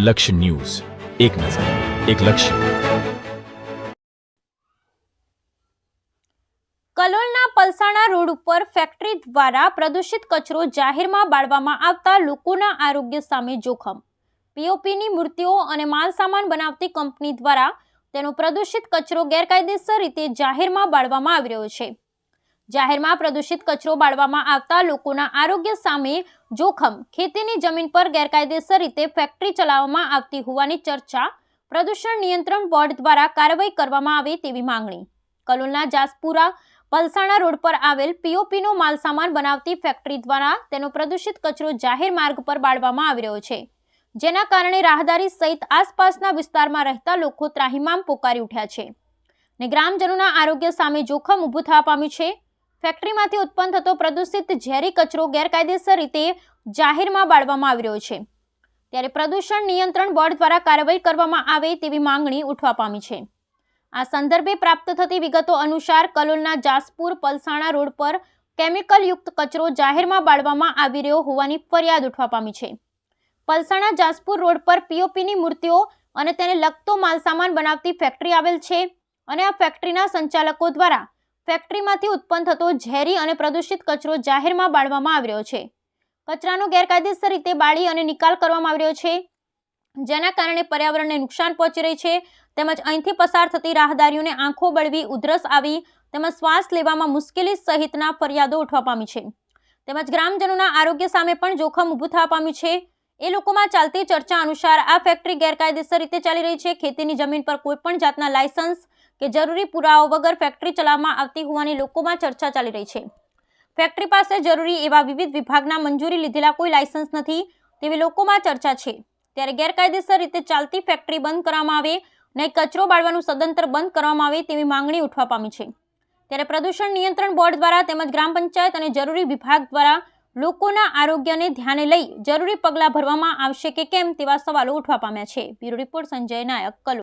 લક્ષ્ય ન્યૂઝ. એક નજર, એક લક્ષ્ય. કલોલના પલસાણા રોડ ઉપર ફેક્ટરી દ્વારા પ્રદૂષિત કચરો જાહેરમાં બાળવામાં આવતા લોકોના આરોગ્ય સામે જોખમ. પીઓપીની મૂર્તિઓ અને માલસામાન બનાવતી કંપની દ્વારા તેનો પ્રદૂષિત કચરો ગેરકાયદેસર રીતે જાહેરમાં બાળવામાં આવી રહ્યો છે. જાહેરમાં પ્રદૂષિત કચરો બાળવામાં આવતા લોકોના આરોગ્ય સામે જોખમ. ખેતીની જમીન પર ગેરકાયદેસર રીતે ફેક્ટરી ચલાવવામાં આવતી હોવાની ચર્ચા. પ્રદૂષણ નિયંત્રણ બોર્ડ દ્વારા કાર્યવાહી કરવામાં આવે તેવી માંગણી. કલોલના જાસપુરા પલસાણા રોડ પર આવેલ પીઓપીનો માલસામાન બનાવતી ફેક્ટરી દ્વારા તેનો પ્રદૂષિત કચરો જાહેર માર્ગ પર બાળવામાં આવી રહ્યો છે. જેના કારણે રાહદારી સહિત આસપાસના વિસ્તારમાં રહેતા લોકો ત્રાહિમામ પોકારી ઉઠ્યા છે. ને ગ્રામજનોના આરોગ્ય સામે જોખમ ઊભું થવા પામ્યું છે. ફેક્ટરીમાંથી ઉત્પન્ન થતો પ્રદૂષિત ઝેરી કચરો ગેરકાયદેસર રીતે જાહેરમાં બાળવામાં આવી રહ્યો છે. ત્યારે પ્રદૂષણ નિયંત્રણ બોર્ડ દ્વારા કાર્યવાહી કરવામાં આવે તેવી માંગણી ઉઠવા પામી છે. આ સંદર્ભે પ્રાપ્ત થતી વિગતો અનુસાર કલોલના જાસપુર પલસાણા રોડ પર કેમિકલયુક્ત કચરો જાહેરમાં બાળવામાં આવી રહ્યો હોવાની ફરિયાદ ઉઠવા પામી છે. પલસાણા જાસપુર રોડ પર પીઓપીની મૂર્તિઓ અને તેને લગતો માલસામાન બનાવતી ફેક્ટરી આવેલ છે અને આ ફેક્ટરીના સંચાલકો દ્વારા ફેક્ટરીમાંથી ઉત્પન્ન થતો ઝેરી અને પ્રદૂષિત કચરો જાહેરમાં બાળવામાં આવી રહ્યો છે. કચરાનો ગેરકાયદેસર રીતે બાળી અને નિકાલ કરવામાં આવી રહ્યો છે. જેના કારણે પર્યાવરણને નુકસાન પહોંચી રહી છે. તેમજ અહીંથી પસાર થતી રાહદારીઓને આંખો બળવી ઉધરસ આવી તેમજ શ્વાસ લેવામાં મુશ્કેલી સહિતના ફરિયાદો ઉઠવા પામી છે. તેમજ ગ્રામજનોના આરોગ્ય સામે પણ જોખમ ઊભું થવા પામ્યું છે. એ લોકોમાં ચાલતી ચર્ચા અનુસાર આ ફેક્ટરી ગેરકાયદેસર રીતે ચાલી રહી છે. ખેતીની જમીન પર કોઈપણ જાતના લાયસન્સ કે જરૂરી પુરાવો વગર ફેક્ટરી ચલાવવામાં આવતી હોવાની લોકોમાં ચર્ચા ચાલી રહી છે. ફેક્ટરી પાસે જરૂરી એવા વિવિધ વિભાગના મંજૂરી લીધેલા કોઈ લાયસન્સ નથી તેવી લોકોમાં ચર્ચા છે. ત્યારે ગેરકાયદેસર રીતે ચાલતી ફેક્ટરી બંધ કરવામાં આવે ને કચરો બાળવાનું સદંતર બંધ કરવામાં આવે તેવી માંગણી ઉઠવા પામી છે. ત્યારે પ્રદૂષણ નિયંત્રણ બોર્ડ દ્વારા તેમજ ગ્રામ પંચાયત અને જરૂરી વિભાગ દ્વારા લોકોના આરોગ્યને ધ્યાને લઈ જરૂરી પગલાં ભરવામાં આવશે કે કેમ તેવા સવાલો ઉઠવા પામ્યા છે. Bureau report Sanjay Nayak કલો